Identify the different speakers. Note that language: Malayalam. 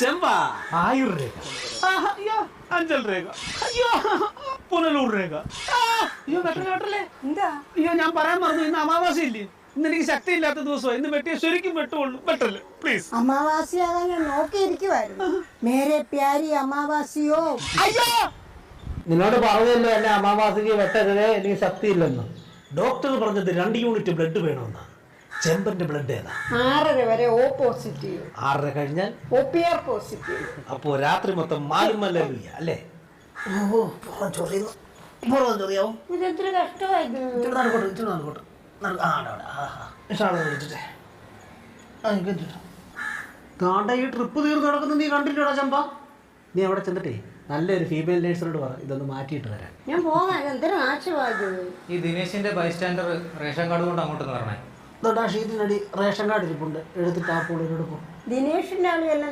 Speaker 1: ചെമ്പാ.
Speaker 2: ആയുർ രേഖ
Speaker 1: അയ്യോ അഞ്ചൽ രേഖ. അയ്യോ പുനലൂർ രേഖ. അയ്യോ വെട്ടല്ലേ
Speaker 3: എന്താ?
Speaker 1: അയ്യോ ഞാൻ പറയാൻ മറന്നു. ഇന്ന് അമാവാസി ഇല്ലേ? ഇന്ന് എനിക്ക് ശക്തി ഇല്ലാത്ത ദിവസമാണ് ഇന്ന് വെട്ടിയ ശരിക്കും വെട്ടുള്ളൂ. വെട്ടല്ലേ പ്ലീസ്
Speaker 3: അമാവാസിയാകാൻ ഞാൻ നോക്കിയിരിക്കുവായിരുന്നു. മേരെ പ്യാരി അമാവാസിയോ?
Speaker 1: അയ്യോ!
Speaker 2: നിന്നോട് പറഞ്ഞല്ലോ എന്നെ അമാവാസിക്ക് വെട്ടരുത് എനിക്ക് ശക്തിയില്ലെന്ന്.
Speaker 1: ഡോക്ടർ പറഞ്ഞത് രണ്ട് യൂണിറ്റ് ബ്ലഡ് വേണമെന്നാ. ചെമ്പന്റെ ബ്ലഡ് ഏതാ?
Speaker 3: ആറര വരെ ഓ പോസിറ്റീവ്
Speaker 1: ആറര കഴിഞ്ഞാൽ?
Speaker 3: ഒ പി ആർ പോസിറ്റീവ്
Speaker 1: അപ്പോ രാത്രി മൊത്തം മാലുമല്ലിയ അല്ലേ? ഓ പുറം ചൊറിയുന്നു. പുറം ചൊറിയാവും?
Speaker 3: ഇതെത്ര കഷ്ടമായത്
Speaker 1: ഇച്ചിരി നടക്കോട്ടെ ഇച്ചിരി നടക്കോട്ടെ. ഇങ്ങ്. ഈ ട്രിപ്പ് തീർന്ന് നടക്കുന്ന നീ കണ്ടില്ലടാ ചമ്പ. നീ അവിടെ ചെന്നിട്ടേ നല്ലൊരു ഫീമെയിൽ നേഴ്സിനോട് പറ ഇതൊന്ന് മാറ്റിയിട്ട് വരാൻ.
Speaker 3: ഞാൻ പോകാൻ എന്തൊരു നാശമായത്
Speaker 4: ഈ ദിനേശിന്റെ ബൈസ്റ്റാൻഡർ റേഷൻ കാർഡ് കൊണ്ട് അങ്ങോട്ട്
Speaker 1: ഇതോട്ടാ ഷീറ്റിനടി റേഷൻ കാർഡ് ഇരിപ്പുണ്ട്. എടുത്തിട്ട് ആ പുള്ളിയുടെ എടുക്കും
Speaker 3: ദിനേഷിന്റെ ആളുകളെല്ലാം